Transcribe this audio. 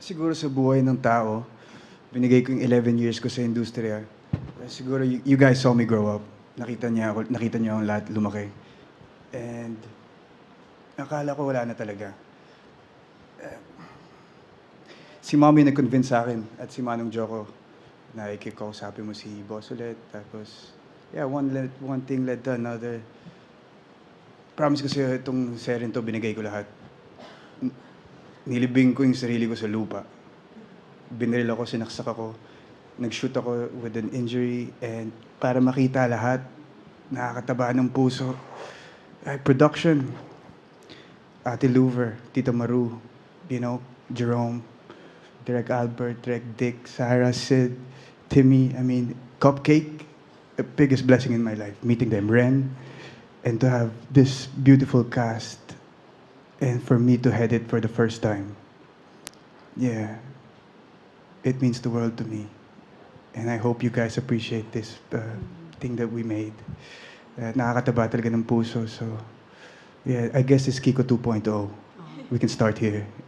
siguro sa buhay ng tao, binigay ko yung 11 years ko sa industriya. Siguro you, you guys saw me grow up. Nakita niya ako, nakita niyo ang lahat lumaki. And akala ko wala na talaga. Eh, si mommy nag-convince sa akin at si Manong Joko na ikikausapin mo si boss ulit. Tapos, yeah, one, led, one thing led to another. Promise ko sa'yo, itong serien to, binigay ko lahat. Nilibing ko yung sarili ko sa lupa. Binaril ako, sinaksak ako. Nag-shoot ako with an injury and para makita lahat, nakakataba ng puso. Ay, production. Ate Louver, Tito Maru, you know, Jerome, Direk Albert, Direk Dick, Sarah, Sid, Timmy, I mean, Cupcake, the biggest blessing in my life, meeting them, Ren, and to have this beautiful cast, and for me to head it for the first time. Yeah, it means the world to me. And I hope you guys appreciate this uh, thing that we made. Uh, nakakataba talaga ng puso, so yeah, I guess it's Kiko 2.0. We can start here.